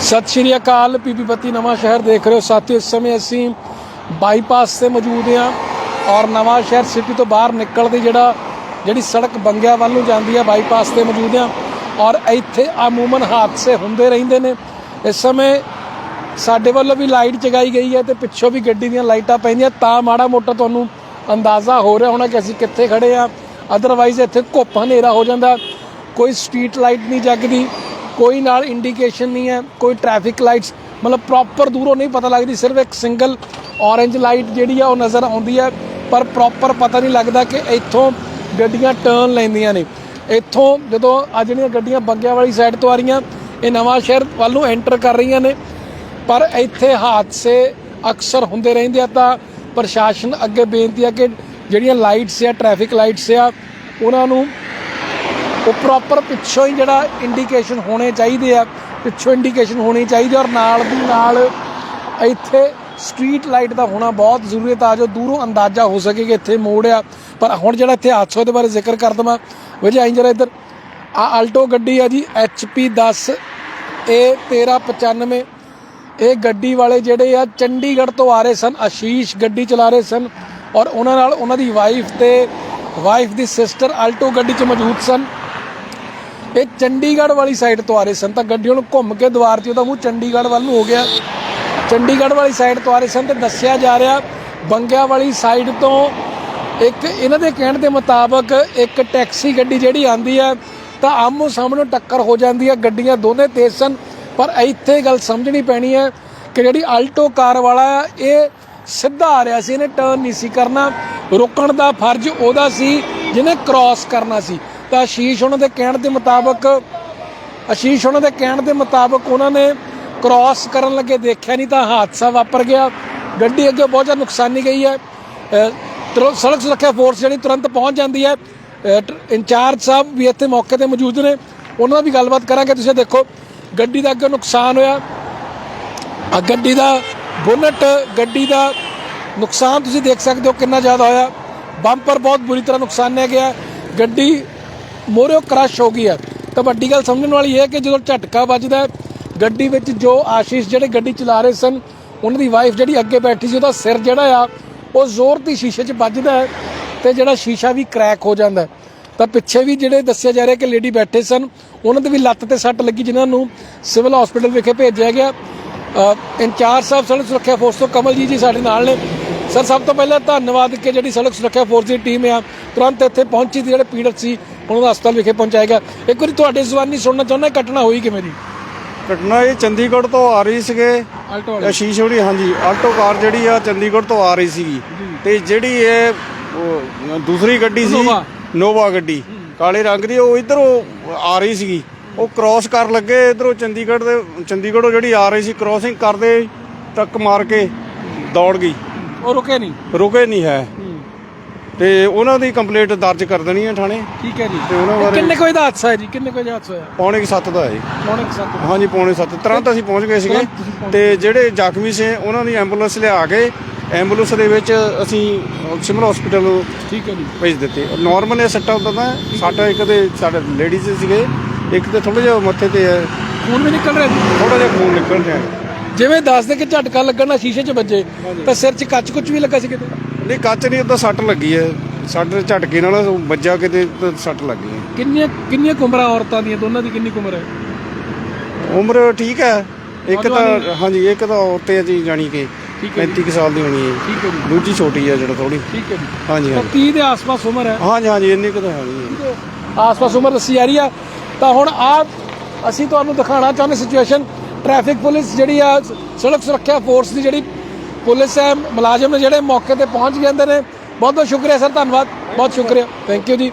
ਸਤਿ ਸ਼੍ਰੀ ਅਕਾਲ ਪੀਪੀ ਪੱਤੀ ਨਵਾਂ ਸ਼ਹਿਰ ਦੇਖ ਰਹੇ ਹੋ। ਸਾਥੀਓ, ਇਸ ਸਮੇਂ ਅਸੀਂ ਬਾਈਪਾਸ ਤੇ ਮੌਜੂਦ ਹਾਂ ਔਰ ਨਵਾਂ ਸ਼ਹਿਰ ਸਿਟੀ ਤੋਂ ਬਾਹਰ ਨਿਕਲਦੀ ਜਿਹੜਾ, ਜਿਹੜੀ ਸੜਕ ਬੰਗਿਆ ਵੱਲ ਨੂੰ ਜਾਂਦੀ ਹੈ ਬਾਈਪਾਸ ਤੇ ਮੌਜੂਦ ਹਾਂ ਔਰ ਇੱਥੇ ਅਮੂਮਨ ਹਾਦਸੇ ਹੁੰਦੇ ਰਹਿੰਦੇ ਨੇ। ਇਸ ਸਮੇਂ ਸਾਡੇ ਵੱਲੋਂ ਵੀ ਲਾਈਟ ਜਗਾਈ ਗਈ ਹੈ ਤੇ ਪਿੱਛੋਂ ਵੀ ਗੱਡੀ ਦੀਆਂ ਲਾਈਟਾਂ ਪੈਂਦੀਆਂ। ਤਾਂ ਮਾੜਾ ਮੋਟਾ ਤੁਹਾਨੂੰ ਅੰਦਾਜ਼ਾ ਹੋ ਰਿਹਾ ਹੋਣਾ ਕਿ ਅਸੀਂ ਕਿੱਥੇ ਖੜੇ ਆ ਅਦਰਵਾਈਜ਼ ਇੱਥੇ ਘੁੱਪ ਹਨੇਰਾ ਹੋ ਜਾਂਦਾ। ਕੋਈ ਸਟਰੀਟ ਲਾਈਟ ਨਹੀਂ ਜਗਦੀ, ਕੋਈ ਨਾਲ ਇੰਡੀਕੇਸ਼ਨ ਨਹੀਂ ਹੈ, ਕੋਈ ਟ੍ਰੈਫਿਕ ਲਾਈਟਸ ਮਤਲਬ ਪ੍ਰੋਪਰ ਦੂਰੋਂ ਨਹੀਂ ਪਤਾ ਲੱਗਦੀ, ਸਿਰਫ ਇੱਕ ਸਿੰਗਲ ਔਰੇਂਜ ਲਾਈਟ ਜਿਹੜੀ ਆ ਉਹ ਨਜ਼ਰ ਆਉਂਦੀ ਹੈ, ਪਰ ਪ੍ਰੋਪਰ ਪਤਾ ਨਹੀਂ ਲੱਗਦਾ ਕਿ ਇੱਥੋਂ ਗੱਡੀਆਂ ਟਰਨ ਲੈਂਦੀਆਂ ਨੇ। ਇੱਥੋਂ ਜਦੋਂ ਆ ਜਿਹੜੀਆਂ ਗੱਡੀਆਂ ਬੰਗਿਆ ਵਾਲੀ ਸਾਈਡ ਤੋਂ ਆ ਰਹੀਆਂ, ਇਹ ਨਵਾਂ ਸ਼ਹਿਰ ਵੱਲ ਨੂੰ ਐਂਟਰ ਕਰ ਰਹੀਆਂ ਨੇ। ਪਰ ਇੱਥੇ ਹਾਦਸੇ ਅਕਸਰ ਹੁੰਦੇ ਰਹਿੰਦੇ ਆ ਤਾਂ ਪ੍ਰਸ਼ਾਸਨ ਅੱਗੇ ਬੇਨਤੀ ਆ ਕਿ ਜਿਹੜੀਆਂ ਲਾਈਟਸ ਆ ਟ੍ਰੈਫਿਕ ਲਾਈਟਸ ਆ, ਉਹਨਾਂ ਨੂੰ ਉਹ ਪ੍ਰੋਪਰ ਪਿੱਛੋਂ ਹੀ ਜਿਹੜਾ ਇੰਡੀਕੇਸ਼ਨ ਹੋਣੇ ਚਾਹੀਦੇ ਆ, ਪਿੱਛੋਂ ਇੰਡੀਕੇਸ਼ਨ ਹੋਣੀ ਚਾਹੀਦੀ ਔਰ ਨਾਲ ਦੀ ਨਾਲ ਇੱਥੇ ਸਟਰੀਟ ਲਾਈਟ ਦਾ ਹੋਣਾ ਬਹੁਤ ਜ਼ਰੂਰੀ ਹੈ ਤਾਂ ਜੋ ਦੂਰੋਂ ਅੰਦਾਜ਼ਾ ਹੋ ਸਕੇ ਕਿ ਇੱਥੇ ਮੋੜ ਆ। ਪਰ ਹੁਣ ਜਿਹੜਾ ਇੱਥੇ ਹਾਦਸੇ ਦੇ ਬਾਰੇ ਜ਼ਿਕਰ ਕਰ ਦਵਾਂ। ਵਜੇ, ਆਈ ਜਰਾ ਇੱਧਰ। ਆ ਆਲਟੋ ਗੱਡੀ ਆ ਜੀ, HP 10 ਇਹ 1395 ਇਹ ਗੱਡੀ ਵਾਲੇ ਜਿਹੜੇ ਆ ਚੰਡੀਗੜ੍ਹ ਤੋਂ ਆ ਰਹੇ ਸਨ, ਆਸ਼ੀਸ਼ ਗੱਡੀ ਚਲਾ ਰਹੇ ਸਨ ਔਰ ਉਹਨਾਂ ਨਾਲ ਉਹਨਾਂ ਦੀ ਵਾਈਫ ਤੇ ਵਾਈਫ ਦੀ ਸਿਸਟਰ ਆਲਟੋ ਗੱਡੀ 'ਚ ਮੌਜੂਦ ਸਨ। ਇਹ ਚੰਡੀਗੜ੍ਹ ਵਾਲੀ ਸਾਈਡ ਤੋਂ ਆ ਰਹੇ ਸਨ। ਤਾਂ ਗੱਡੀ ਉਹਨੂੰ ਘੁੰਮ ਕੇ ਦੁਆਰ ਤੇ ਉਹਦਾ ਮੂੰਹ ਚੰਡੀਗੜ੍ਹ ਵੱਲ ਨੂੰ ਹੋ ਗਿਆ। ਚੰਡੀਗੜ੍ਹ ਵਾਲੀ ਸਾਈਡ ਤੋਂ ਆ ਰਹੇ ਸਨ ਤੇ ਦੱਸਿਆ ਜਾ ਰਿਹਾ, ਬੰਗਿਆ ਵਾਲੀ ਸਾਈਡ ਤੋਂ ਇੱਕ ਇਹਨਾਂ ਦੇ ਕਹਿਣ ਦੇ ਮੁਤਾਬਕ ਇੱਕ ਟੈਕਸੀ ਗੱਡੀ ਜਿਹੜੀ ਆਂਦੀ ਹੈ ਤਾਂ ਆਮੋ ਸਾਹਮਣੇ ਟੱਕਰ ਹੋ ਜਾਂਦੀ ਹੈ ਗੱਡੀਆਂ ਦੋਨੇ ਤੇਜ਼ ਸਨ, ਪਰ ਇੱਥੇ ਗੱਲ ਸਮਝਣੀ ਪੈਣੀ ਹੈ ਕਿ ਜਿਹੜੀ ਆਲਟੋ ਕਾਰ ਵਾਲਾ ਆ, ਇਹ ਸਿੱਧਾ ਆ ਰਿਹਾ ਸੀ, ਇਹਨੇ ਟਰਨ ਨਹੀਂ ਸੀ ਕਰਨਾ। ਰੋਕਣ ਦਾ ਫਰਜ਼ ਉਹਦਾ ਸੀ, ਜਿਹਨੇ ਕ੍ਰਾਸ ਕਰਨਾ ਸੀ। ਤਾਂ ਆਸ਼ੀਸ਼ ਉਹਨਾਂ ਦੇ ਕਹਿਣ ਦੇ ਮੁਤਾਬਕ ਆਸ਼ੀਸ਼ ਉਹਨਾਂ ਦੇ ਕਹਿਣ ਦੇ ਮੁਤਾਬਕ ਉਹਨਾਂ ਨੇ ਕ੍ਰਾਸ ਕਰਨ ਲੱਗੇ, ਦੇਖਿਆ ਨਹੀਂ ਤਾਂ ਹਾਦਸਾ ਵਾਪਰ ਗਿਆ। ਗੱਡੀ ਅੱਗੇ ਬਹੁਤ ਜ਼ਿਆਦਾ ਨੁਕਸਾਨੀ ਗਈ ਹੈ। ਅਹ, ਤੁਰ- ਸੜਕ ਸੁਰੱਖਿਆ ਫੋਰਸ ਜਿਹੜੀ ਤੁਰੰਤ ਪਹੁੰਚ ਜਾਂਦੀ ਹੈ। ਟ- ਇੰਚਾਰਜ ਸਾਹਿਬ ਵੀ ਇੱਥੇ ਮੌਕੇ ਤੇ ਮੌਜੂਦ ਨੇ। ਉਹਨਾਂ ਨਾਲ ਵੀ ਗੱਲਬਾਤ ਕਰਾਂਗੇ। ਤੁਸੀਂ ਦੇਖੋ, ਗੱਡੀ ਦਾ ਅੱਗੇ ਨੁਕਸਾਨ ਹੋਇਆ। ਆ ਗੱਡੀ ਦਾ ਬੋਨਟ, ਗੱਡੀ ਦਾ ਨੁਕਸਾਨ ਤੁਸੀਂ ਦੇਖ ਸਕਦੇ ਹੋ ਕਿੰਨਾ ਜ਼ਿਆਦਾ ਹੋਇਆ। ਬੰਪਰ ਬਹੁਤ ਬੁਰੀ ਤਰ੍ਹਾਂ ਨੁਕਸਾਨਿਆ ਗਿਆ। ਗੱਡੀ ਮੋਰਿਓ ਕ੍ਰਸ਼ ਹੋ ਗਈ ਹੈ ਤਾਂ ਵੱਡੀ ਗੱਲ ਸਮਝਣ ਵਾਲੀ ਹੈ ਕਿ ਜਦੋਂ ਝਟਕਾ ਵੱਜਦਾ ਗੱਡੀ ਵਿੱਚ ਜੋ ਆਸ਼ੀਸ਼ ਜਿਹੜੇ ਗੱਡੀ ਚਲਾ ਰਹੇ ਸਨ, ਉਹਨਾਂ ਦੀ ਵਾਈਫ ਜਿਹੜੀ ਅੱਗੇ ਬੈਠੀ ਸੀ, ਉਹਦਾ ਸਿਰ ਜਿਹੜਾ ਆ, ਉਹ ਜ਼ੋਰ ਦੀ ਸ਼ੀਸ਼ੇ 'ਚ ਵੱਜਦਾ ਹੈ ਤੇ ਜਿਹੜਾ ਸ਼ੀਸ਼ਾ ਵੀ ਕ੍ਰੈਕ ਹੋ ਜਾਂਦਾ ਤਾਂ ਪਿੱਛੇ ਵੀ ਜਿਹੜੇ ਦੱਸਿਆ ਜਾ ਰਿਹਾ ਕਿ ਲੇਡੀ ਬੈਠੇ ਸਨ, ਉਹਨਾਂ ਦੇ ਵੀ ਲੱਤ ਤੇ ਸੱਟ ਲੱਗੀ, ਜਿਨ੍ਹਾਂ ਨੂੰ ਸਿਵਲ ਹਸਪੀਟਲ ਵਿਖੇ ਭੇਜਿਆ ਗਿਆ। ਇੰਚਾਰਜ ਸਾਹਿਬ ਸੜਕ ਸੁਰੱਖਿਆ ਫੋਰਸ ਤੋਂ ਕਮਲ ਜੀ ਜੀ ਸਾਡੇ ਨਾਲ ਨੇ। ਸਰ, ਸਭ ਤੋਂ ਪਹਿਲਾਂ ਧੰਨਵਾਦ ਕਿ ਜਿਹੜੀ ਸੜਕ ਸੁਰੱਖਿਆ ਫੋਰਸ ਦੀ ਟੀਮ ਆ, ਤੁਰੰਤ ਇੱਥੇ ਪਹੁੰਚੀ ਤੇ ਜਿਹੜੇ ਪੀੜਤ ਸੀ ਨੂੰ ਹਸਪਤਾਲ ਵਿਖੇ ਪਹੁੰਚਾਇਆ ਗਿਆ। ਇੱਕ ਵਾਰੀ ਤੁਹਾਡੇ ਜ਼ੁਬਾਨੀ ਸੁਣਨਾ ਚਾਹੁੰਦਾ ਘਟਨਾ ਹੋਈ ਕਿਵੇਂ ਦੀ? ਘਟਨਾ ਇਹ ਚੰਡੀਗੜ੍ਹ ਤੋਂ ਆ ਰਹੀ ਸੀਗੇ। ਆਲਟੋ ਹੋਣੀ ਹਾਂਜੀ ਆਲਟੋ ਕਾਰ ਜਿਹੜੀ ਆ ਚੰਡੀਗੜ੍ਹ ਤੋਂ ਆ ਰਹੀ ਸੀਗੀ। ਤੇ ਜਿਹੜੀ ਇਹ ਉਹ, ਦੂਸਰੀ ਗੱਡੀ ਸੀ ਨੋਵਾ। ਨੋਵਾ ਗੱਡੀ। ਕਾਲੇ ਰੰਗ ਦੀ ਉਹ ਇਧਰੋਂ ਆ ਰਹੀ ਸੀਗੀ। ਉਹ ਕ੍ਰਾਸ ਕਰ ਲੱਗੇ ਇਧਰੋਂ ਚੰਡੀਗੜ੍ਹ ਦੇ ਚੰਡੀਗੜ੍ਹੋਂ ਜਿਹੜੀ ਆ ਰਹੀ ਸੀ ਕ੍ਰਾਸਿੰਗ ਕਰਦੇ ਟੱਕ ਮਾਰ ਕੇ ਦੌੜ ਗਈ। ਉਹ ਰੁਕੇ ਨਹੀਂ? ਰੁਕੇ ਨਹੀਂ ਹੈ। ਤੇ ਉਹਨਾਂ ਦੀ ਕੰਪਲੇਂਟ ਦਰਜ ਕਰ ਦੇਣੀ ਹੈ ਥਾਣੇ। ਠੀਕ ਹੈ ਜੀ। ਤੇ ਉਹਨਾਂ ਬਾਰੇ ਕਿੰਨੇ ਕੋਈ ਦਾ ਹਾਦਸਾ ਹੈ ਜੀ? ਕਿੰਨੇ ਕੋਈ ਦਾ ਹਾਦਸਾ ਹੋਇਆ? ਪੌਣੇ 7 ਦਾ ਹੈ ਜੀ। ਪੌਣੇ 7 ਹਾਂਜੀ ਪੌਣੇ 7 ਤੁਰੰਤ ਅਸੀਂ ਪਹੁੰਚ ਗਏ ਸੀਗੇ। ਤੁਰੰਤ ਤੁਸੀਂ ਪਹੁੰਚ ਤੇ ਜਿਹੜੇ ਜ਼ਖਮੀ ਸੀ ਉਹਨਾਂ ਦੀ ਐਂਬੂਲੈਂਸ ਲਿਆ ਕੇ ਐਂਬੂਲੈਂਸ ਦੇ ਵਿੱਚ ਅਸੀਂ ਸਿਵਲ ਹਸਪੀਟਲ ਠੀਕ ਹੈ ਜੀ। ਭੇਜ ਦਿੱਤੇ। ਨਾਰਮਲ ਇਹ ਸੱਟਾ ਹੁੰਦਾ ਤਾਂ ਸਾਡਾ ਇੱਕ ਦੇ ਸਾਡੇ ਲੇਡੀਜ਼ ਸੀਗੇ। ਇੱਕ ਤੇ ਥੋੜਾ ਜਿਹਾ ਮੱਥੇ ਤੇ ਖੂਨ ਵੀ ਨਿਕਲ ਰਿਹਾ ਜੀ? ਥੋੜਾ ਜਿਹਾ ਖੂਨ ਨਿਕਲ ਰਿਹਾ ਜਿਵੇਂ ਦੱਸਦੇ ਕਿ ਝਟਕਾ ਲੱਗਣ ਨਾਲ ਸ਼ੀਸ਼ੇ 'ਚ ਵੱਜੇ ਤਾਂ ਸਿਰ 'ਚ ਕੱਚ ਕੁੱਚ ਵੀ ਲੱਗਾ ਸੀ ਕਿਤੇ? ਨਹੀਂ ਕੱਚ ਨਹੀਂ ਉਹਦਾ ਸੱਟ ਲੱਗੀ ਹੈ। ਸਾਡੇ ਝਟਕੇ ਨਾਲ ਵੱਜਾ ਕਿਤੇ ਤਾਂ ਸੱਟ ਲੱਗੀ ਹੈ। ਕਿੰਨੀਆਂ ਕਿੰਨੀਆਂ ਉਮਰਾਂ ਔਰਤਾਂ ਦੀਆਂ? ਦੋਨਾਂ ਦੀ ਕਿੰਨੀ ਕੁ ਉਮਰ ਹੈ? ਉਮਰ ਠੀਕ ਹੈ। ਇੱਕ ਤਾਂ ਹਾਂਜੀ ਇੱਕ ਤਾਂ ਔਰਤ ਹੈ ਜੀ ਜਾਣੀ ਕਿ ਠੀਕ ਹੈ 35 ਕੁ ਸਾਲ ਦੀ ਹੋਣੀ ਹੈ ਠੀਕ ਹੈ ਜੀ। ਦੂਜੀ ਛੋਟੀ ਹੈ ਜਿਹੜਾ ਥੋੜੀ ਠੀਕ ਹੈ ਜੀ। ਹਾਂਜੀ ਤਾਂ ਹਾਂਜੀ। 30 ਦੇ ਆਸ-ਪਾਸ ਉਮਰ ਹੈ? ਹਾਂਜੀ ਹਾਂਜੀ ਇੰਨੀ ਕੁ ਤਾਂ ਹੈ ਆਸ-ਪਾਸ ਉਮਰ ਦੱਸੀ ਜਾ ਰਹੀ ਆ। ਤਾਂ ਹੁਣ ਆ ਅਸੀਂ ਤੁਹਾਨੂੰ ਦਿਖਾਉਣਾ ਚਾਹੁੰਦੇ ਸਿਚੁਏਸ਼ਨ ਟ੍ਰੈਫਿਕ ਪੁਲਿਸ ਜਿਹੜੀ ਆ ਸੜਕ ਸੁਰੱਖਿਆ ਫੋਰਸ ਦੀ ਜਿਹੜੀ ਪੁਲਿਸ ਹੈ, ਮੁਲਾਜ਼ਮ ਨੇ ਜਿਹੜੇ ਮੌਕੇ ਤੇ ਪਹੁੰਚ ਜਾਂਦੇ ਨੇ। ਬਹੁਤ ਬਹੁਤ ਸ਼ੁਕਰੀਆ ਸਰ, ਧੰਨਵਾਦ। ਬਹੁਤ ਸ਼ੁਕਰੀਆ। ਥੈਂਕ ਯੂ ਜੀ।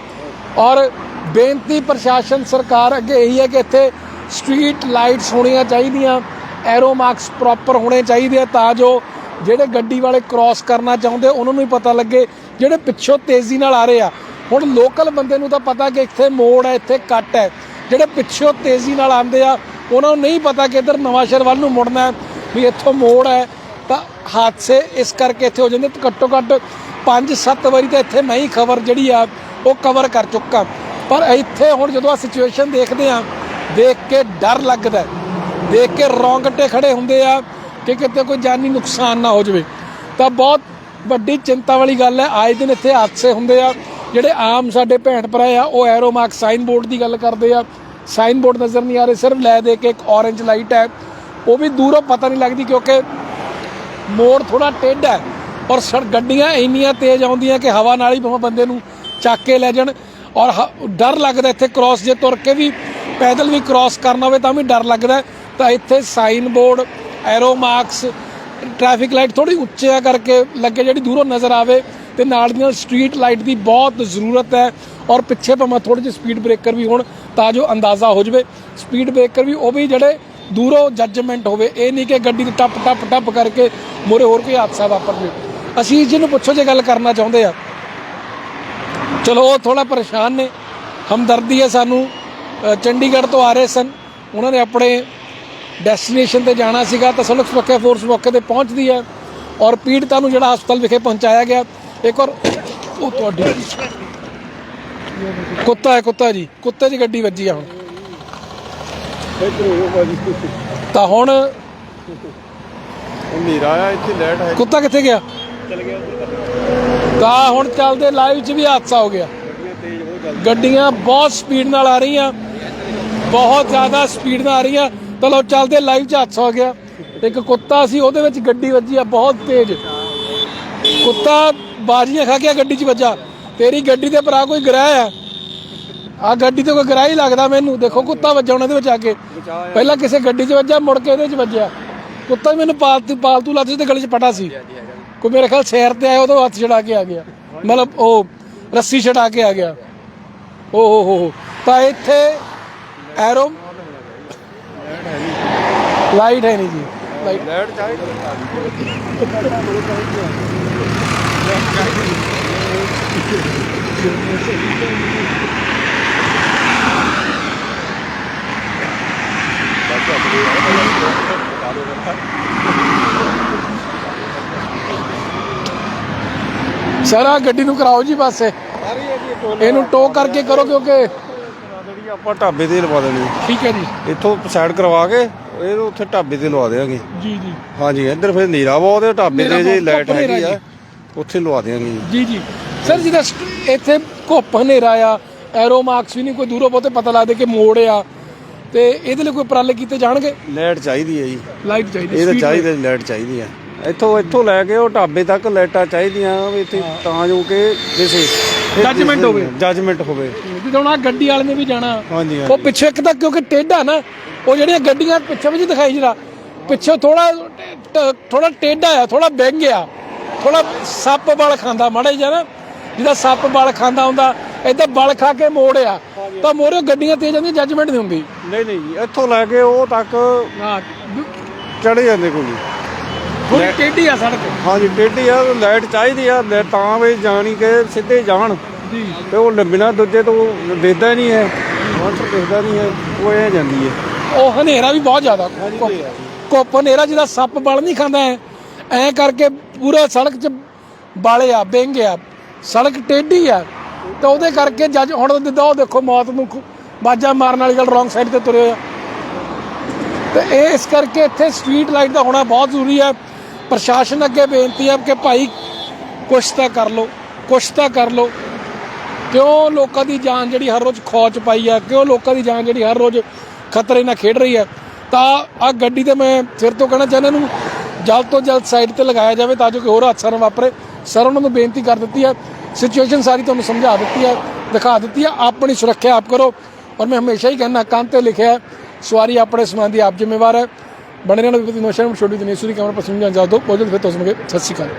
ਔਰ ਬੇਨਤੀ ਪ੍ਰਸ਼ਾਸਨ ਸਰਕਾਰ ਅੱਗੇ ਇਹੀ ਹੈ ਕਿ ਇੱਥੇ ਸਟਰੀਟ ਲਾਈਟਸ ਹੋਣੀਆਂ ਚਾਹੀਦੀਆਂ ਐਰੋ ਮਾਰਕਸ ਪ੍ਰੋਪਰ ਹੋਣੇ ਚਾਹੀਦੇ ਆ ਤਾਂ ਜੋ ਜਿਹੜੇ ਗੱਡੀ ਵਾਲੇ ਕ੍ਰਾਸ ਕਰਨਾ ਚਾਹੁੰਦੇ, ਉਹਨਾਂ ਨੂੰ ਹੀ ਪਤਾ ਲੱਗੇ, ਜਿਹੜੇ ਪਿੱਛੋਂ ਤੇਜ਼ੀ ਨਾਲ ਆ ਰਹੇ ਆ। ਹੁਣ ਲੋਕਲ ਬੰਦੇ ਨੂੰ ਤਾਂ ਪਤਾ ਕਿ ਇੱਥੇ ਮੋੜ ਹੈ, ਇੱਥੇ ਕੱਟ ਹੈ। ਜਿਹੜੇ ਪਿੱਛੋਂ ਤੇਜ਼ੀ ਨਾਲ ਆਉਂਦੇ ਆ, ਉਹਨਾਂ ਨੂੰ ਨਹੀਂ ਪਤਾ ਕਿ ਇੱਧਰ ਨਵਾਂਸ਼ਹਿਰ ਵੱਲ ਨੂੰ ਮੁੜਨਾ ਹੈ, ਵੀ ਇੱਥੋਂ ਮੋੜ ਹੈ। ਤਾਂ ਹਾਦਸੇ ਇਸ ਕਰਕੇ ਇੱਥੇ ਹੋ ਜਾਂਦੇ ਤੇ ਘੱਟੋ ਘੱਟ 5-7 ਵਾਰੀ ਤਾਂ ਇੱਥੇ ਮੈਂ ਹੀ ਖਬਰ ਜਿਹੜੀ ਆ ਉਹ ਕਵਰ ਕਰ ਚੁੱਕਾ। ਪਰ ਇੱਥੇ ਹੁਣ ਜਦੋਂ ਆ ਸਿਚੁਏਸ਼ਨ ਦੇਖਦੇ ਆ, ਦੇਖ ਕੇ ਡਰ ਲੱਗਦਾ ਦੇਖ ਕੇ ਰੌਂਗਟੇ ਖੜੇ ਹੁੰਦੇ ਆ ਕਿ ਕਿਤੇ ਕੋਈ ਜਾਨੀ ਨੁਕਸਾਨ ਨਾ ਹੋ ਜਾਵੇ। ਤਾਂ ਬਹੁਤ ਵੱਡੀ ਚਿੰਤਾ ਵਾਲੀ ਗੱਲ ਹੈ, ਆਏ ਦਿਨ ਇੱਥੇ ਹਾਦਸੇ ਹੁੰਦੇ ਆ। ਜਿਹੜੇ ਆਮ ਸਾਡੇ ਭੈਣ ਭਰਾ ਆ, ਉਹ ਐਰੋਮਾਰਕ ਸਾਈਨ ਬੋਰਡ ਦੀ ਗੱਲ ਕਰਦੇ ਆ। ਸਾਈਨ ਬੋਰਡ ਨਜ਼ਰ ਨਹੀਂ ਆ ਰਹੇ, ਸਿਰਫ ਲੈ ਦੇ ਕੇ ਇੱਕ orange ਲਾਈਟ ਹੈ। ਉਹ ਵੀ ਦੂਰੋਂ ਪਤਾ ਨਹੀਂ ਲੱਗਦੀ ਕਿਉਂਕਿ ਮੋੜ ਥੋੜਾ ਟੇਢਾ ਹੈ ਔਰ ਸੜ ਗੱਡੀਆਂ ਇੰਨੀਆਂ ਤੇਜ਼ ਆਉਂਦੀਆਂ ਕਿ ਹਵਾ ਨਾਲ ਹੀ ਭਾਵੇਂ ਬੰਦੇ ਨੂੰ ਚੱਕ ਕੇ ਲੈ ਜਾਣ ਔਰ ਹ- ਡਰ ਲੱਗਦਾ ਇੱਥੇ ਕ੍ਰਾਸ ਜੇ ਤੁਰ ਕੇ ਵੀ ਪੈਦਲ ਵੀ ਕ੍ਰਾਸ ਕਰਨਾ ਹੋਵੇ ਤਾਂ ਵੀ ਡਰ ਲੱਗਦਾ ਤਾਂ ਇੱਥੇ sign board arrow marks traffic light ਥੋੜੀ ਉੱਚਿਆ ਕਰਕੇ ਲੱਗੇ ਜਿਹੜੀ ਦੂਰੋਂ ਨਜ਼ਰ ਆਵੇ ਤੇ ਨਾਲ ਦੀ ਨਾਲ ਸਟਰੀਟ ਲਾਈਟ ਦੀ ਬਹੁਤ ਜ਼ਰੂਰਤ ਹੈ ਔਰ ਪਿੱਛੇ ਭਾਵੇਂ ਥੋੜੇ ਜਿਹੇ ਸਪੀਡ ਬ੍ਰੇਕਰ ਵੀ ਹੋਣ ਤਾਂ ਜੋ ਅੰਦਾਜ਼ਾ ਹੋ ਜਾਵੇ। ਸਪੀਡ ਬ੍ਰੇਕਰ ਵੀ ਉਹ ਵੀ ਜਿਹੜੇ ਦੂਰੋਂ ਜੱਜਮੈਂਟ ਹੋਵੇ, ਇਹ ਨਹੀਂ ਕਿ ਗੱਡੀ ਦੇ ਟੱਪ ਟੱਪ ਟੱਪ ਕਰਕੇ ਮੋਰੇ ਹੋਰ ਕੋਈ ਹਾਦਸਾ ਵਾਪਰ ਜਾਵੇ ਅਸੀਂ ਜਿਹਨੂੰ ਪੁੱਛੋ ਜੇ ਗੱਲ ਕਰਨਾ ਚਾਹੁੰਦੇ ਆ। ਚਲੋ, ਉਹ ਥੋੜਾ ਪਰੇਸ਼ਾਨ ਨੇ। ਹਮਦਰਦੀ ਹੈ ਸਾਨੂੰ। ਚੰਡੀਗੜ੍ਹ ਤੋਂ ਆ ਰਹੇ ਸਨ। ਉਹਨਾਂ ਨੇ ਆਪਣੇ ਡੈਸਟੀਨੇਸ਼ਨ ਤੇ ਜਾਣਾ ਸੀਗਾ ਤਾਂ ਸਲਕ ਸੁਰੱਖਿਆ ਫੋਰਸ ਮੌਕੇ ਤੇ ਪਹੁੰਚਦੀ ਹੈ ਔਰ ਪੀੜਤਾਂ ਨੂੰ ਜਿਹੜਾ ਹਸਪਤਾਲ ਵਿਖੇ ਪਹੁੰਚਾਇਆ ਗਿਆ। ਇੱਕ ਔਰ ਉਹ ਤੁਹਾਡੀ ਕੁੱਤਾ ਹੈ, ਕੁੱਤਾ ਜੀ। ਕੁੱਤੇ ਦੀ ਗੱਡੀ ਵੱਜੀ ਆ ਹੁਣ। ਤਾਂ ਹੁਣ ਹਨੇਰਾ ਆ ਇੱਥੇ ਲਾਈਟ ਹੈ ਕੁੱਤਾ ਕਿੱਥੇ ਗਿਆ? ਚਲ ਗਿਆ ਤਾਂ ਹੁਣ ਚੱਲਦੇ ਲਾਈਵ 'ਚ ਵੀ ਹਾਦਸਾ ਹੋ ਗਿਆ। ਤੇਜ਼ ਹੋ ਚੱਲ ਗੱਡੀਆਂ ਬਹੁਤ ਸਪੀਡ ਨਾਲ ਆ ਰਹੀਆਂ ਬਹੁਤ ਜ਼ਿਆਦਾ ਸਪੀਡ ਨਾਲ ਆ ਰਹੀਆਂ। ਚਲੋ ਚੱਲਦੇ ਲਾਈਵ 'ਚ ਹਾਦਸਾ ਹੋ ਗਿਆ। ਇੱਕ ਕੁੱਤਾ ਸੀ ਉਹਦੇ ਵਿੱਚ ਗੱਡੀ ਵੱਜੀ ਆ ਬਹੁਤ ਤੇਜ਼। ਕੁੱਤਾ ਬਾਜ਼ੀਆਂ ਖਾ ਕੇ ਗੱਡੀ 'ਚ ਵੱਜਾ। ਤੇਰੀ ਗੱਡੀ ਦੇ ਭਰਾ ਕੋਈ ਗ੍ਰਹਿ ਆ। ਆ ਗੱਡੀ ਤੇ ਕੋਈ ਗ੍ਰਹਿ ਹੀ ਲੱਗਦਾ ਮੈਨੂੰ। ਦੇਖੋ ਕੁੱਤਾ ਵੱਜਾ ਉਹਨਾਂ ਦੇ ਵਿੱਚ ਆ ਕੇ। ਪਹਿਲਾਂ ਕਿਸੇ ਗੱਡੀ 'ਚ ਵੱਜਾ ਮੁੜ ਕੇ ਇਹਦੇ 'ਚ ਵੱਜਿਆ। ਕੁੱਤਾ ਵੀ ਮੈਨੂੰ ਪਾਲਤੂ ਪਾਲਤੂ ਲੱਤ 'ਚ ਤੇ ਗਲੇ 'ਚ ਪਟਾ ਸੀ। ਕੋਈ ਮੇਰੇ ਖਿਆਲ ਸ਼ਹਿਰ ਤੇ ਆਇਆ ਉਹਦੋਂ ਹੱਥ ਛਡਾ ਕੇ ਆ ਗਿਆ। ਮਤਲਬ ਉਹ ਰੱਸੀ ਛਡਾ ਕੇ ਆ ਗਿਆ। ਓ ਹੋ ਹੋ ਤਾਂ ਇੱਥੇ ਐਰੋ ਲਾਈਟ ਹੈ ਨਹੀਂ ਜੀ। ਲਾਈਟ ਲਾਈਟ ਚਾਹੀਦੀ ਸਾਰਾ ਗੱਡੀ ਨੂੰ ਕਰਾਓ ਜੀ ਟੋਲ ਇਹਨੂੰ ਟੋ ਕਰਕੇ ਕਰੋ ਕਿਉਂਕਿ ਜਿਹੜੀ ਆਪਾਂ ਢਾਬੇ ਤੇ ਲਵਾ ਦੇਣੀ। ਠੀਕ ਹੈ ਜੀ। ਇੱਥੋਂ ਸਾਈਡ ਕਰਵਾ ਕੇ ਇਹ ਉੱਥੇ ਢਾਬੇ ਤੇ ਲਵਾ ਦੇਵਾਂਗੇ ਜੀ ਜੀ। ਹਾਂਜੀ ਇੱਧਰ ਫਿਰ ਨੀਰਾ ਬਹੁਤ ਹੈ ਢਾਬੇ ਤੇ ਜੇ ਲਾਈਟ ਹੈਗੀ ਆ। ਉੱਥੇ ਲਵਾ ਦੇਵਾਂਗੇ ਜੀ। ਜੀ ਸਰ ਜਿਹਦਾ ਇੱਥੇ ਘੁੱਪ ਹਨੇਰਾ ਆ ਐਰੋ ਮਾਰਕਸ ਵੀ ਨਹੀਂ ਕੋਈ ਦੂਰੋਂ ਬਹੁਤੇ ਪਤਾ ਲੱਗਦੇ ਕਿ ਮੋੜ ਆ। ਤੇ ਇਹਦੇ ਲਈ ਕੋਈ ਉਪਰਾਲੇ ਕੀਤੇ ਜਾਣਗੇ? ਲਾਈਟ ਚਾਹੀਦੀ ਹੈ ਜੀ। ਲਾਈਟ ਚਾਹੀਦੀ ਇਹ ਤਾਂ speed ਚਾਹੀਦੀ ਲਾਈਟ। ਚਾਹੀਦੀ ਹੈ। ਇੱਥੋਂ ਇੱਥੋਂ ਲੈ ਕੇ ਉਹ ਢਾਬੇ ਤੱਕ ਲਾਈਟਾਂ ਚਾਹੀਦੀਆਂ ਵੀ ਇੱਥੇ ਤਾਂ ਜੋ ਕਿ ਕਿਸੇ Judgment ਹੋਵੇ। ਜੱਜਮੈਂਟ ਹੋਵੇ। ਜਿੱਦਾਂ ਹੁਣ ਆਹ ਗੱਡੀ ਵਾਲੇ ਨੇ ਵੀ ਜਾਣਾ। ਹਾਂਜੀ ਉਹ ਪਿੱਛੇ ਇੱਕ ਤਾਂ ਕਿਉਂਕਿ ਟੇਢਾ ਨਾ ਉਹ ਜਿਹੜੀਆਂ ਗੱਡੀਆਂ ਪਿੱਛੇ ਵੀ ਜੀ ਦਿਖਾਈ ਜਰਾ ਪਿੱਛੇ ਥੋੜਾ ਥੋੜਾ ਟੇਢਾ ਆ ਥੋੜਾ ਵਿੰਗ ਆ। ਥੋੜਾ ਸੱਪ ਬਲ ਖਾਂਦਾ ਮਾੜਾ ਜਿਹਾ ਨਾ। ਜਿਹਦਾ ਸੱਪ ਬਲ ਖਾਂਦਾ ਹੁੰਦਾ ਏਦਾਂ ਬਲ ਖਾ ਕੇ ਮੋੜਿਆ ਤਾਂ ਮੋਰੇ ਗੱਡੀਆਂ ਤੇਜ਼ ਜਾਂਦੀਆਂ ਜੱਜਮੈਂਟ ਨਹੀਂ ਹੁੰਦੀ। ਨਹੀਂ ਨਹੀਂ ਇੱਥੋਂ ਲੈ ਕੇ ਉਹ ਤੱਕ ਹਾਂ ਚੜੇ ਜਾਂਦੇ ਕੋਈ। ਥੋੜੀ ਟੇਢੀ ਆ ਸੜਕ। ਹਾਂਜੀ ਟੇਢੀ ਆ ਲਾਈਟ ਚਾਹੀਦੀ ਆ ਤਾਂ ਵੀ ਜਾਣੀ ਕਿ ਸਿੱਧੇ ਜਾਣ। ਜੀ। ਤੇ ਉਹ ਬਿਨਾਂ ਦੂਜੇ ਤੋਂ ਦਿਖਦਾ ਨਹੀਂ ਹੈ ਮੋਟਰ ਦਿਖਦਾ ਨਹੀਂ ਹੈ ਉਹ ਇਹ ਜਾਂਦੀ ਹੈ। ਉਹ ਹਨੇਰਾ ਵੀ ਬਹੁਤ ਜ਼ਿਆਦਾ। ਕੁੱਪ ਹਨੇਰਾ ਜਿਹਦਾ ਸੱਪ ਬਲ ਨਹੀਂ ਖਾਂਦਾ ਐ ਐ ਕਰਕੇ ਪੂਰਾ ਸੜਕ 'ਚ ਬਾਲੇ ਆ ਬਿੰਗ ਆ ਸੜਕ ਟੇਢੀ ਆ। ਤਾਂ ਉਹਦੇ ਕਰਕੇ ਜੱਜ ਹੁਣ ਜਿੱਦਾਂ ਉਹ ਦੇਖੋ ਮੌਤ ਨੂੰ ਖੁ- ਬਾਜਾ ਮਾਰਨ ਵਾਲੀ ਗੱਲ ਰੋਂਗ ਸਾਈਡ ਤੇ ਤੁਰੇ ਹੋਏ ਆ। ਤੇ ਇਹ ਇਸ ਕਰਕੇ ਇੱਥੇ ਸਟਰੀਟ ਲਾਈਟ ਦਾ ਹੋਣਾ ਬਹੁਤ ਜ਼ਰੂਰੀ ਹੈ ਪ੍ਰਸ਼ਾਸਨ ਅੱਗੇ ਬੇਨਤੀ ਹੈ ਕਿ ਭਾਈ ਕੁਛ ਤਾਂ ਕਰ ਲਓ, ਕੁਛ ਤਾਂ ਕਰ ਲਓ। ਕਿਉਂ ਲੋਕਾਂ ਦੀ ਜਾਨ ਜਿਹੜੀ ਹਰ ਰੋਜ਼ ਖੌਚ ਪਾਈ ਹੈ ਕਿਉਂ ਲੋਕਾਂ ਦੀ ਜਾਨ ਜਿਹੜੀ ਹਰ ਰੋਜ਼ ਖਤਰੇ ਨਾਲ ਖੇਡ ਰਹੀ ਹੈ ਤਾਂ ਆ ਗੱਡੀ ਤੇ ਮੈਂ ਫਿਰ ਤੋਂ ਕਹਿਣਾ ਚਾਹੁੰਦਾ ਇਹਨੂੰ, ਜਲਦ ਤੋਂ ਜਲਦ ਸਾਈਡ ਤੇ ਲਗਾਇਆ ਜਾਵੇ ਤਾਂ ਜੋ ਕਿ ਹੋਰ ਹਾਦਸਾ ਨਾ ਵਾਪਰੇ। ਸਰ, ਉਹਨਾਂ ਨੂੰ ਬੇਨਤੀ ਕਰ ਦਿੱਤੀ ਹੈ ਸਿਚੁਏਸ਼ਨ ਸਾਰੀ ਤੁਹਾਨੂੰ ਸਮਝਾ ਦਿੱਤੀ ਹੈ, ਦਿਖਾ ਦਿੱਤੀ ਹੈ। ਆਪਣੀ ਸੁਰੱਖਿਆ ਆਪ ਕਰੋ। ਔਰ ਮੈਂ ਹਮੇਸ਼ਾ ਹੀ ਕਹਿੰਦਾ, ਕੰਨ ਤੇ ਲਿਖਿਆ ਸਵਾਰੀ ਆਪਣੇ ਸਮਾਨ ਦੀ ਆਪ ਜ਼ਿੰਮੇਵਾਰ ਹੈ। ਬਣੇ ਰਹਿਣ ਵਿਦ ਨੋਸ਼ਨ ਛੋਟੀ ਦਿਨੇਸ਼ਵਰੀ ਕੈਮਰਾ ਪਰਸਨ ਜਾਂ ਜਾ ਦੋ ਬਹੁਤ ਫਿਰ ਤੋਂ ਸੁਣਗੇ ਸਤਿ ਸ਼੍ਰੀ ਅਕਾਲ।